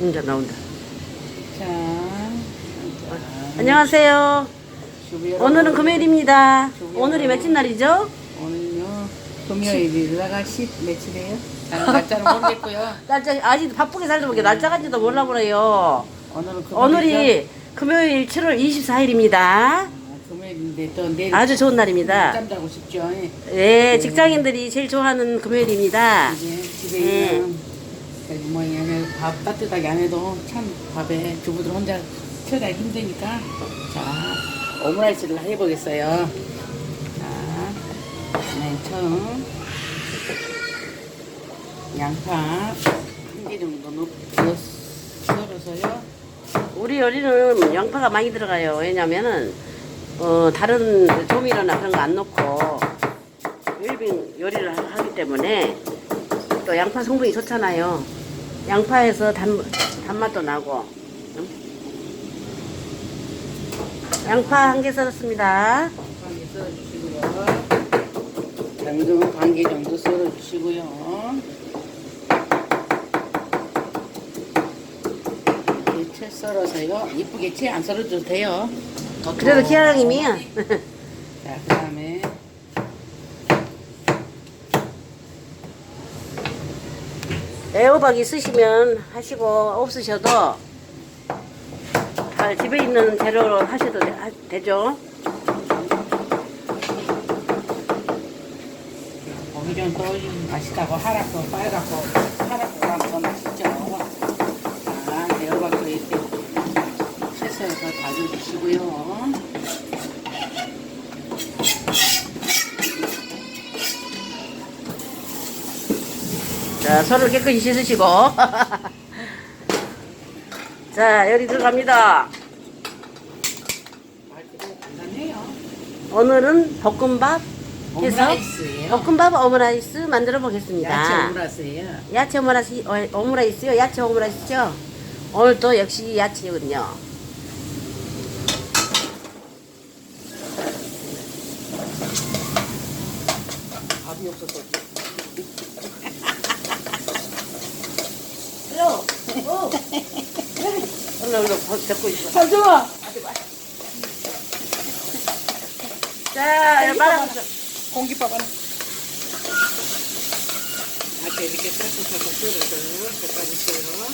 이제 나온다. 자, 안녕하세요. 주비로- 오늘은 금요일입니다. 오늘이 며칠 날이죠? 오늘요 금요일이다가 10 며칠이에요? 날짜는 모르겠고요. 날짜 아직 바쁘게 살다 보니까 날짜 간지도 몰라 그래요. 오늘은 금요일이죠? 오늘이 금요일 7월 24일입니다. 아, 금요일인데 또 내일 아주 좋은 날입니다. 짬 자고 싶죠. 예. 네, 직장인들이 제일 좋아하는 금요일입니다. 이제 집에 네. 있는 저기 뭐야 밥 따뜻하게 안 해도 참 밥에 주부들 혼자 키우기가 힘드니까 자 오므라이스를 해보겠어요. 자 맨 처음 양파 한 개 정도 넣, 넣 썰어서요. 우리 요리는 양파가 많이 들어가요. 왜냐면은 어, 다른 조미료나 그런 거 안 넣고 웰빙 요리를 하- 하기 때문에 또 양파 성분이 좋잖아요. 양파에서 단, 단맛도 나고. 응? 양파 한 개 썰었습니다. 한개 썰어주시고요. 당근 반개 정도 썰어주시고요. 채 썰어서요. 이쁘게 채 안 썰어줘도 돼요. 그래도 기아랑님이야. 자, 그 다음에 애호박 있으시면 하시고 없으셔도 잘 집에 있는 재료로 하셔도 되죠. 고기 좀 떠올리면 맛있다고 하락도 빨갛고 하락도 하면 더 맛있죠. 자, 애호박도 이렇게 채 썰어서 다져주시고요. 자, 손을 깨끗이 씻으시고. 자, 요리 들어갑니다. 오늘은 볶음밥 해서 오므라이스예요. 볶음밥 오므라이스 만들어 보겠습니다. 야채 오므라이스예요. 야채 오므라이스, 어, 오므라이스요? 야채 오므라이스죠? 오늘도 역시 야채군요. 밥이 없어서 그래요. 오. 버- 잡고 있어. 가져와. 자, 여기 빨아. 공깃밥 하나. 이렇게 이렇게 썰어서 썰어서 볶아주세요.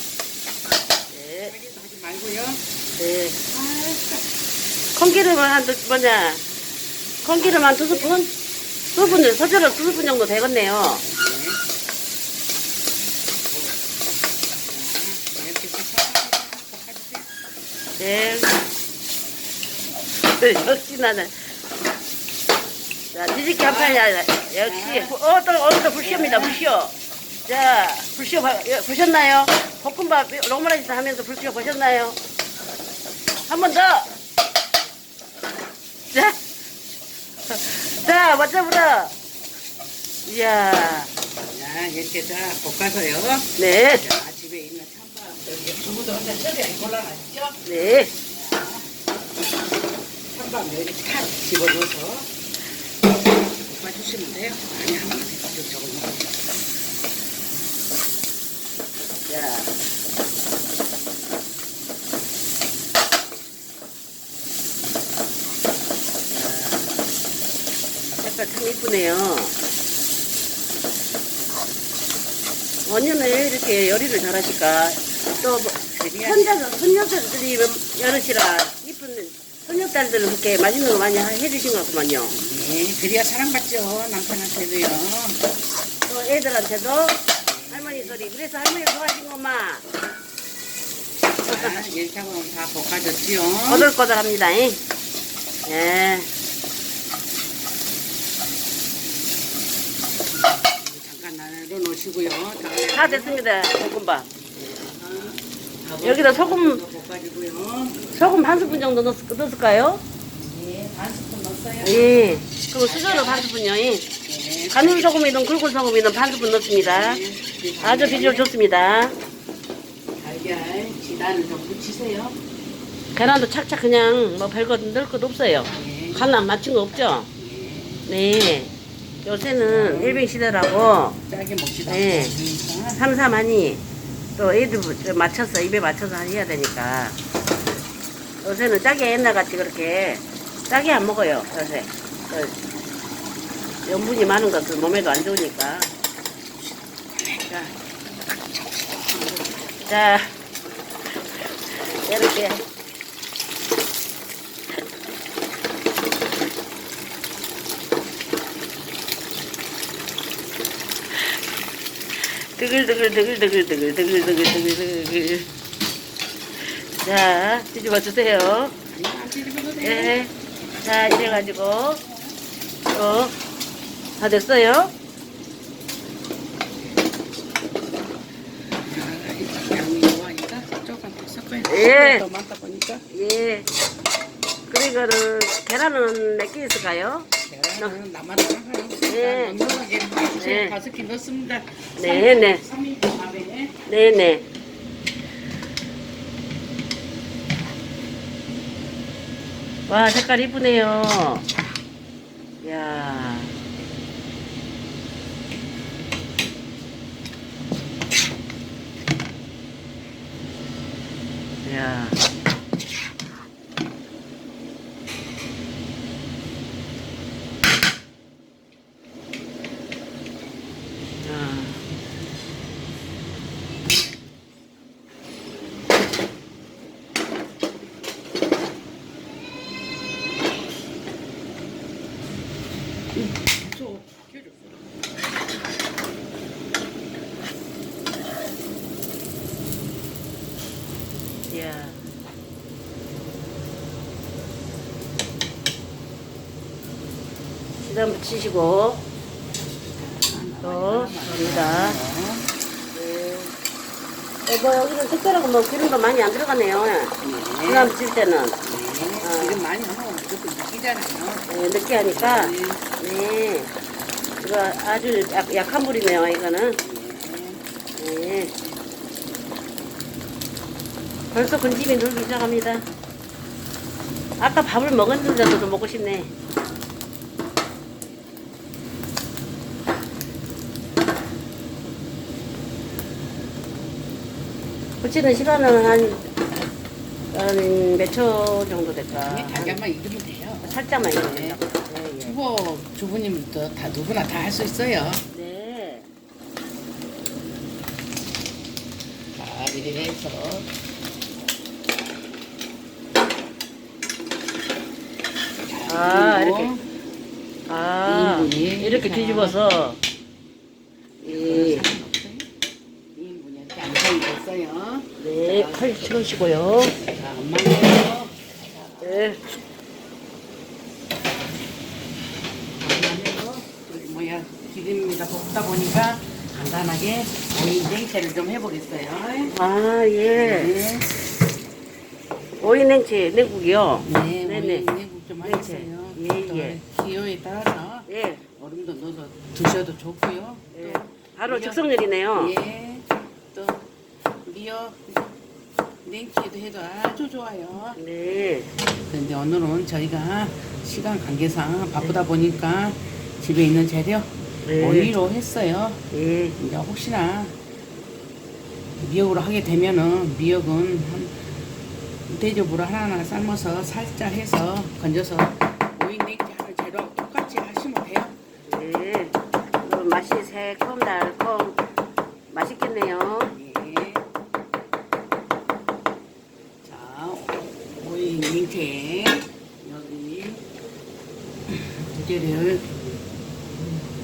네. 하지 말고요. 네. 콩기름 한 두, 뭐냐. 콩기름 한 두 스푼? 두 스푼, 서절로 두 스푼 정도 되겠네요. 이렇게 볶아주세요. 네. 네, 역시 나는. 자, 뒤집기 한 판이 아니라, 역시. 어, 또, 오늘도 불쇼입니다, 불쇼. 자, 불쇼, 봐- 예, 보셨나요? 볶음밥, 로마라이스 하면서 불쇼 보셨나요? 한 번 더. 자. 자, 맞자보다. 이야. 자, 이렇게 다 볶아서요. 네. 자, 네. 집어넣어서 볶아주시면 돼요. 아니, 하나만 더 저거 넣어. 자. 색깔 참 이쁘네요. 언니는 왜 이렇게 요리를 잘하실까? 또 뭐, 손자, 손녀들이 여럿이라 이쁜 손녀딸들은 그렇게 맛있는 거 많이 해주신 것 같구만요. 네, 그래야 사랑받죠. 남편한테도요. 또 애들한테도 할머니 소리. 그래서 할머니 좋아하신 것만 자, 이렇게 하고 다 볶아줬지요. 꼬들꼬들합니다. 잉? 예. 잠깐 나눠 놓으시고요. 다 됐습니다. 볶음밥. 여기다 소금-. 소금 한 스푼 정도 넣었, 넣었을까요? 네, 반 스푼 넣었어요. 예. 그리고 수저로 반 스푼요. 예. 네. 간울 소금이든 굵은 소금이든 반 스푼 넣습니다. 아주 비주얼 좋습니다. 달걀 지단을 좀 붙이세요. 계란도 착착 그냥 뭐 별거 넣을 것 없어요. 네. 간안 맞춘 거 없죠? 네. 요새는 일병 시대라고 짜게 먹지도 네. 않고 그러니까 삼삼하니 또 애들 좀 맞춰서 입에 맞춰서 해야 되니까. 요새는 짜게 옛날 같이 그렇게. 짜게 안 먹어요 요새. 그 염분이 많은 것은 몸에도 안 좋으니까. 자, 자. 이렇게 드글드글드글드글드글드글드글드글 자 뒤집어 주세요. 예. 자 이래가지고 됐어요 더 섞어야 돼. 예. 더 많다 보니까 예 그리고는 계란은 몇 개 있을까요? 예. 넉넉하게 네. 네. 다섯 개 넣습니다. 네, 네. 3인 밥에 네 네 와 색깔 이쁘네요 야 야. 시간 붙이시고 또 갑니다. 네. 어, 뭐 여기는 특별하고 뭐 기름도 많이 안 들어가네요. 시간 붙일 때는 네. 이거 많이 하면 무조건 느끼잖아요. 네, 늦게 하니까 네. 네. 이거 아주 약, 약한 불이네요. 이거는 네. 네. 벌써 군침이 돌기 시작합니다. 아까 밥을 먹었는데도 먹고 싶네. 부치는 시간은 한, 한몇초 정도 될까? 달걀만 익으면 돼요. 살짝만 익으면 네. 네, 예. 주부 주부님도 다 누구나 다 할 수 있어요. 네. 자 이렇게 해서 아, 그리고 이렇게. 아, 이렇게 자. 뒤집어서. 예. 이인분이 이렇게 안상이 됐어요. 네, 칼 치우시고요. 자 엄마는요. 네. 뭐야 기름이다 볶다 보니까 간단하게 오이 냉채를 좀 해보겠어요. 아, 예. 네. 오이 냉채, 냉국이요. 네, 네네. 오이 냉국 좀 냉채. 하겠어요. 예, 또 예. 기호에 따라서 예. 얼음도 넣어서 드셔도 좋고요. 예. 또 바로 미역- 적성률이네요. 예. 또 미역 냉채도 해도 아주 좋아요. 네. 근데 오늘은 저희가 시간 관계상 바쁘다 보니까 집에 있는 재료 네. 오이로 했어요. 예. 이제 혹시나 미역으로 하게 되면은 미역은 한 대접으로 하나하나 삶아서 살짝 해서 건져서 오이 냉채 하는 재료하고 똑같이 하시면 돼요. 네. 그럼 맛이 새콤달콤 맛있겠네요. 예. 자, 오이 냉채 여기 두 개를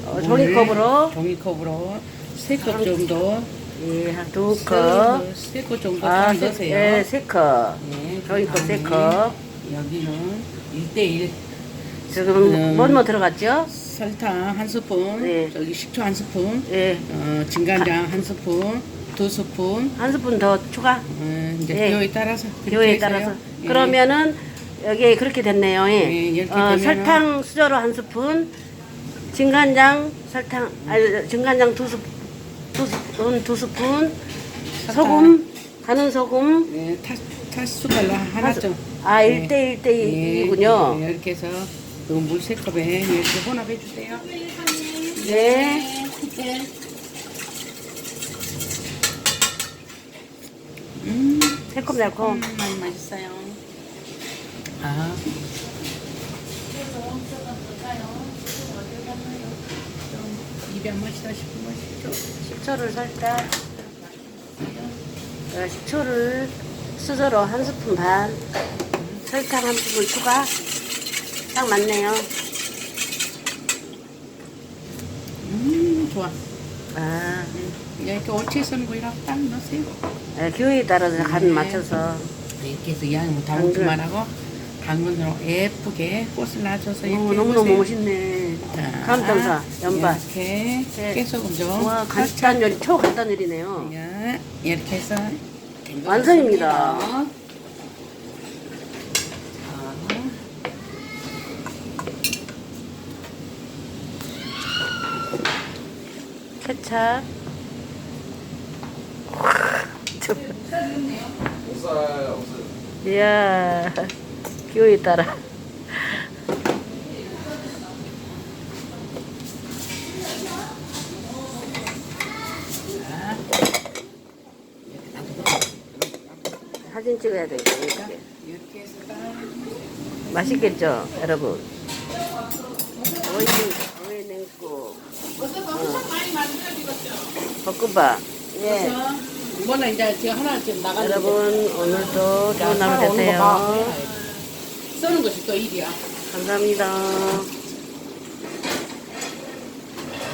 어, 종이컵으로 종이컵으로 세 컵 정도 예, 한 두 컵. 세컵 정도 아, 세, 넣으세요. 예, 세 컵. 네, 종이컵 세 그다음에 컵. 여기는 1대1 지금 음. 뭐뭐 들어갔죠? 설탕 한 스푼, 네. 저기 식초 한 스푼, 예. 어, 진간장 한 스푼, 두 스푼, 한 스푼 더 추가. 어, 이제 네. 기호에 따라서 기호에. 따라서. 예. 그러면은 여기 그렇게 됐네요. 예. 예, 이렇게 어, 되면은- 설탕 수저로 한 스푼, 진간장 설탕 아니 진간장 두 스푼, 두 스푼, 두 스푼, 소금 가는 소금 네, 타, 타 숟갈로 하나 수- 좀. 아, 네. 일 1대 1대 2군요. 네, 이렇게 해서 그물 세 컵에 이렇게 혼합해 주세요. 네. 새콤달콤. 음, 많이 맛있어요. 아. 좀 입에 안 맛있다 싶으면 식초. 식초를 살짝. 어, 식초를 수저로 한 스푼 반. 설탕 한 스푼 추가. 딱 맞네요. 음, 좋아. 아, 음, 이렇게 오치 쓰는 거 이렇게 딱 넣으세요. 네, 기호에 따라서 간 네. 맞춰서. 이렇게 해서 양을 뭐 당근만 하고 당근으로 예쁘게 꽃을 놔줘서 이렇게 오, 너무너무 해보세요. 멋있네. 자, 감tam사, 연발. 이렇게 네. 깨소금 좀 와, 간단 요리, 초간단 요리네요. 야, 이렇게 해서 완성입니다. 같습니다. 자, 케찹. 없어요, 없어요. 이야, 기호에 따라. 자, 사진 찍어야 되니까. 이렇게. 이렇게 해서 딱 맛있겠죠, 여러분? 오이, 오이 냉국. 볶음밥. 예. 이거는 이제 제가 하나 지금 나가는 여러분, 오늘도 자, 좋은 하루. 되세요. 써는 것이 또 일이야. 감사합니다.